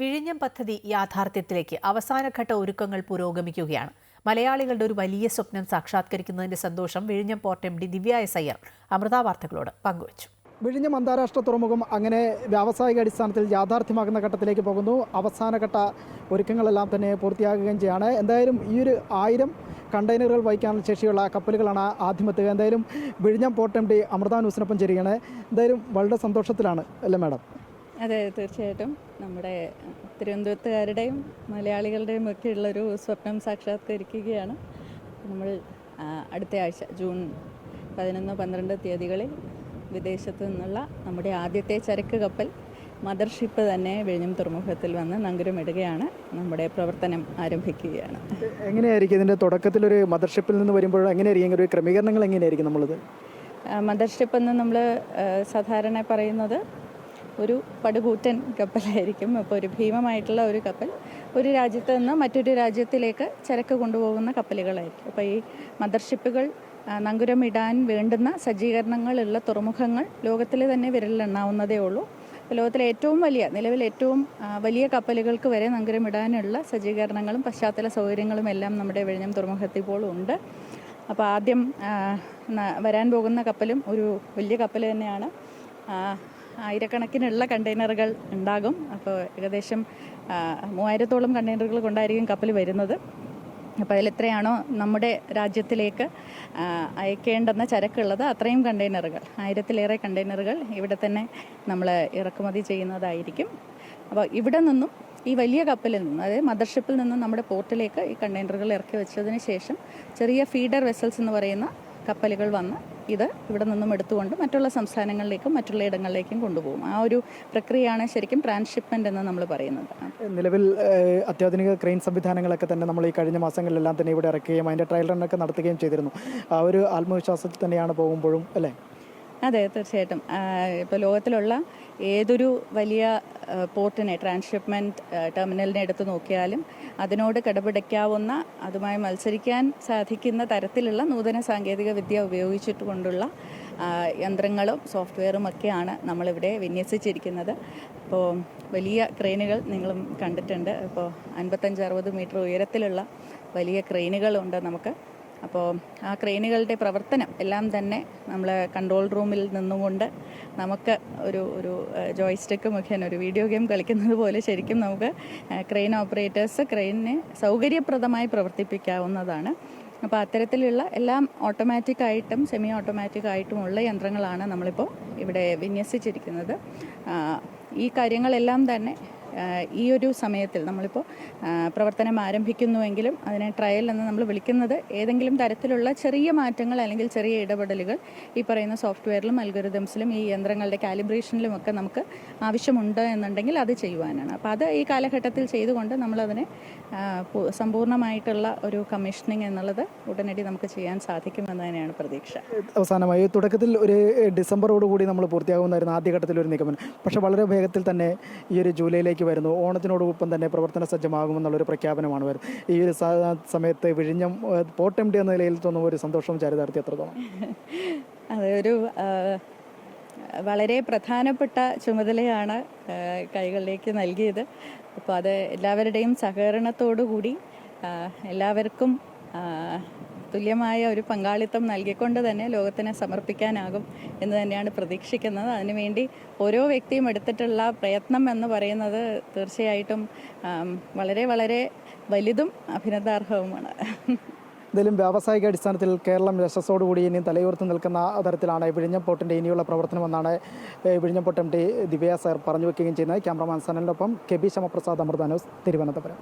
വിഴിഞ്ഞം പദ്ധതി യാഥാർത്ഥ്യത്തിലേക്ക് അവസാനഘട്ട ഒരുക്കങ്ങൾ പുരോഗമിക്കുകയാണ്. മലയാളികളുടെ ഒരു വലിയ സ്വപ്നം സാക്ഷാത്കരിക്കുന്നതിന്റെ സന്തോഷം വിഴിഞ്ഞം port M D Divya S Iyer Amrita വാർത്തകളോട് പങ്കുവച്ചു. വിഴിഞ്ഞം അന്താരാഷ്ട്ര തുറമുഖം അങ്ങനെ വ്യാവസായിക അടിസ്ഥാനത്തിൽ യാഥാർത്ഥ്യമാകുന്ന ഘട്ടത്തിലേക്ക് പോകുന്നു. അവസാനഘട്ട ഒരുക്കങ്ങളെല്ലാം തന്നെ പൂർത്തിയാകുകയും ചെയ്യാണ്. എന്തായാലും ഈ ഒരു ആയിരം കണ്ടെയ്നറുകൾ വഹിക്കാനുള്ള ശേഷിയുള്ള കപ്പലുകളാണ് ആദ്യമെത്തുക എന്തായാലും വിഴിഞ്ഞം പോർട്ട് എം ഡി അമൃത ന്യൂസിനൊപ്പം ചേരുകയാണ്. എന്തായാലും വളരെ സന്തോഷത്തിലാണ് അല്ലേ മാഡം? അതെ തീർച്ചയായിട്ടും. നമ്മുടെ തിരുവനന്തപുരത്തുകാരുടെയും മലയാളികളുടെയും ഒക്കെ ഉള്ളൊരു സ്വപ്നം സാക്ഷാത്കരിക്കുകയാണ്. നമ്മൾ അടുത്ത ആഴ്ച ജൂൺ പതിനൊന്ന് പന്ത്രണ്ട് തീയതികളിൽ വിദേശത്തു നിന്നുള്ള നമ്മുടെ ആദ്യത്തെ ചരക്ക് കപ്പൽ മദർഷിപ്പ് തന്നെ വിഴിഞ്ഞം തുറമുഖത്തിൽ വന്ന് നങ്കുരമിടുകയാണ്. നമ്മുടെ പ്രവർത്തനം ആരംഭിക്കുകയാണ്. എങ്ങനെയായിരിക്കും ഇതിന്റെ തുടക്കത്തിലൊരു മദർഷിപ്പിൽ നിന്ന് വരുമ്പോൾ എങ്ങനെയായിരിക്കും? ഒരു ക്രമീകരണങ്ങൾ എങ്ങനെയായിരിക്കും നമ്മളിത്? മദർഷിപ്പ് എന്ന് നമ്മൾ സാധാരണ പറയുന്നത് ഒരു പടുകൂറ്റൻ കപ്പലായിരിക്കും. അപ്പോൾ ഒരു ഭീമമായിട്ടുള്ള ഒരു കപ്പൽ. ഒരു രാജ്യത്ത് നിന്ന് മറ്റൊരു രാജ്യത്തിലേക്ക് ചരക്ക് കൊണ്ടുപോകുന്ന കപ്പലുകളായിരിക്കും. അപ്പോൾ ഈ മദർഷിപ്പുകൾ നങ്കുരമിടാൻ വേണ്ടുന്ന സജ്ജീകരണങ്ങളുള്ള തുറമുഖങ്ങൾ ലോകത്തിൽ തന്നെ വിരലിലെണ്ണാവുന്നതേ ഉള്ളൂ. ലോകത്തിലെ ഏറ്റവും വലിയ നിലവിൽ ഏറ്റവും വലിയ കപ്പലുകൾക്ക് വരെ നങ്കുരമിടാനുള്ള സജ്ജീകരണങ്ങളും പശ്ചാത്തല സൗകര്യങ്ങളും എല്ലാം നമ്മുടെ വിഴിഞ്ഞം തുറമുഖത്തിൽ ഇപ്പോൾ ഉണ്ട്. അപ്പോൾ ആദ്യം വരാൻ പോകുന്ന കപ്പലും ഒരു വലിയ കപ്പൽ തന്നെയാണ്. ആയിരക്കണക്കിനുള്ള കണ്ടെയ്നറുകൾ ഉണ്ടാകും. അപ്പോൾ ഏകദേശം മൂവായിരത്തോളം കണ്ടെയ്നറുകൾ കൊണ്ടായിരിക്കും കപ്പൽ വരുന്നത്. അപ്പോൾ അതിലെത്രയാണോ നമ്മുടെ രാജ്യത്തിലേക്ക് അയക്കേണ്ടുന്ന ചരക്കുള്ളത് അത്രയും കണ്ടെയ്നറുകൾ ആയിരത്തിലേറെ കണ്ടെയ്നറുകൾ ഇവിടെ തന്നെ നമ്മൾ ഇറക്കുമതി ചെയ്യുന്നതായിരിക്കും. അപ്പോൾ ഇവിടെ നിന്നും ഈ വലിയ കപ്പലിൽ നിന്നും അതായത് മദർഷിപ്പിൽ നിന്നും നമ്മുടെ പോർട്ടിലേക്ക് ഈ കണ്ടെയ്നറുകൾ ഇറക്കി വെച്ചതിന് ശേഷം ചെറിയ ഫീഡർ വെസൽസ് എന്ന് പറയുന്ന കപ്പലുകൾ വന്ന് ഇത് ഇവിടെ നിന്നും എടുത്തുകൊണ്ട് മറ്റുള്ള സംസ്ഥാനങ്ങളിലേക്കും മറ്റുള്ള ഇടങ്ങളിലേക്കും കൊണ്ടുപോകും. ആ ഒരു പ്രക്രിയയാണ് ശരിക്കും ട്രാൻസ്ഷിപ്മെന്റ് എന്ന് നമ്മൾ പറയുന്നത്. നിലവിൽ അത്യാധുനിക ക്രെയിൻ സംവിധാനങ്ങളൊക്കെ തന്നെ നമ്മൾ ഈ കഴിഞ്ഞ മാസങ്ങളിലെല്ലാം തന്നെ ഇവിടെ ഇറക്കുകയും അതിന്റെ ട്രയൽ റണ്ണൊക്കെ നടത്തുകയും ചെയ്തിരുന്നു. ആ ഒരു ആത്മവിശ്വാസത്തിൽ തന്നെയാണ് പോകുമ്പോഴും അല്ലേ? അതെ തീർച്ചയായിട്ടും. ഇപ്പോൾ ലോകത്തിലുള്ള ഏതൊരു വലിയ പോർട്ടിനെ ട്രാൻസ്ഷിപ്മെന്റ് ടെർമിനലിനെ എടുത്ത് നോക്കിയാലും അതിനോട് കിടപിടിക്കാവുന്ന അതുമായി മത്സരിക്കാൻ സാധിക്കുന്ന തരത്തിലുള്ള നൂതന സാങ്കേതിക വിദ്യ ഉപയോഗിച്ചിട്ട് കൊണ്ടുള്ള യന്ത്രങ്ങളും സോഫ്റ്റ്വെയറും ഒക്കെയാണ് നമ്മളിവിടെ വിന്യസിച്ചിരിക്കുന്നത്. അപ്പോൾ വലിയ ക്രെയിനുകൾ നിങ്ങളും കണ്ടിട്ടുണ്ട്. ഇപ്പോൾ അൻപത്തഞ്ച് അറുപത് മീറ്റർ ഉയരത്തിലുള്ള വലിയ ക്രെയിനുകളുണ്ട് നമുക്ക്. അപ്പോൾ ആ ക്രെയിനുകളുടെ പ്രവർത്തനം എല്ലാം തന്നെ നമ്മൾ കൺട്രോൾ റൂമിൽ നിന്നുകൊണ്ട് നമുക്ക് ഒരു ഒരു ജോയ്സ്റ്റിക്ക് മുഖേന ഒരു വീഡിയോ ഗെയിം കളിക്കുന്നത് പോലെ ശരിക്കും നമുക്ക് ക്രെയിൻ ഓപ്പറേറ്റേഴ്സ് ക്രെയിനെ സൗകര്യപ്രദമായി പ്രവർത്തിപ്പിക്കാവുന്നതാണ്. അപ്പോൾ അത്തരത്തിലുള്ള എല്ലാം ഓട്ടോമാറ്റിക് ആയിട്ടും സെമി ഓട്ടോമാറ്റിക് ആയിട്ടുമുള്ള യന്ത്രങ്ങളാണ് നമ്മളിപ്പോൾ ഇവിടെ വിന്യസിച്ചിരിക്കുന്നത്. ഈ കാര്യങ്ങളെല്ലാം തന്നെ ഈ ഒരു സമയത്തിൽ നമ്മളിപ്പോൾ പ്രവർത്തനം ആരംഭിക്കുന്നുവെങ്കിലും അതിനെ ട്രയൽ എന്ന് നമ്മൾ വിളിക്കുന്നത് ഏതെങ്കിലും തരത്തിലുള്ള ചെറിയ മാറ്റങ്ങൾ അല്ലെങ്കിൽ ചെറിയ ഇടപെടലുകൾ ഈ പറയുന്ന സോഫ്റ്റ്വെയറിലും അൽഗോരിതംസിലും ഈ യന്ത്രങ്ങളുടെ കാലിബ്രേഷനിലും ഒക്കെ നമുക്ക് ആവശ്യമുണ്ട് എന്നുണ്ടെങ്കിൽ അത് ചെയ്യുവാനാണ്. അപ്പോൾ അത് ഈ കാലഘട്ടത്തിൽ ചെയ്തുകൊണ്ട് നമ്മളതിനെ സമ്പൂർണമായിട്ടുള്ള ഒരു കമ്മീഷനിങ് എന്നുള്ളത് ഉടനടി നമുക്ക് ചെയ്യാൻ സാധിക്കുമെന്ന് തന്നെയാണ് പ്രതീക്ഷ. അവസാനമായി തുടക്കത്തിൽ ഒരു ഡിസംബറോടുകൂടി നമ്മൾ പൂർത്തിയാകുന്നതായിരുന്നു ആദ്യഘട്ടത്തിൽ ഒരു നിഗമനം. പക്ഷേ വളരെ വേഗത്തിൽ തന്നെ ഈ ഒരു ജൂലൈയിലേക്ക് വരുന്നു. ഓണത്തിനോടൊപ്പം തന്നെ പ്രവർത്തന സജ്ജമാകുമെന്നുള്ളൊരു പ്രഖ്യാപനമാണ് വരുന്നത്. ഈ ഒരു സമയത്ത് വിഴിഞ്ഞം പോട്ടം ഡി എന്ന നിലയിൽ തോന്നുന്ന ഒരു സന്തോഷം ചാരിതാർത്ഥി എത്രത്തോളം? അതൊരു വളരെ പ്രധാനപ്പെട്ട ചുമതലയാണ് കൈകളിലേക്ക് നൽകിയത്. അപ്പോൾ അത് എല്ലാവരുടെയും സഹകരണത്തോടു കൂടി എല്ലാവർക്കും തുല്യമായ ഒരു പങ്കാളിത്തം നൽകിക്കൊണ്ട് തന്നെ ലോകത്തിന് സമർപ്പിക്കാനാകും എന്ന് തന്നെയാണ് പ്രതീക്ഷിക്കുന്നത്. അതിനുവേണ്ടി ഓരോ വ്യക്തിയും എടുത്തിട്ടുള്ള പ്രയത്നം എന്ന് പറയുന്നത് തീർച്ചയായിട്ടും വളരെ വളരെ വലുതും അഭിനന്ദാർഹവുമാണ്. എന്തായാലും വ്യാവസായിക അടിസ്ഥാനത്തിൽ കേരളം യശസ്സോടുകൂടി ഇനി തലയുയർത്തി നിൽക്കുന്ന തരത്തിലാണ് വിഴിഞ്ഞം പോർട്ടിന്റെ ഇനിയുള്ള പ്രവർത്തനമെന്നാണ് വിഴിഞ്ഞപ്പോട്ടം ടി ദിവ്യ സർ പറഞ്ഞു വെക്കുകയും ചെയ്യുന്നത്. ക്യാമറമാൻ സനലിനൊപ്പം കെ ബി ശമപ്രസാദ് അമൃതാനോസ് തിരുവനന്തപുരം.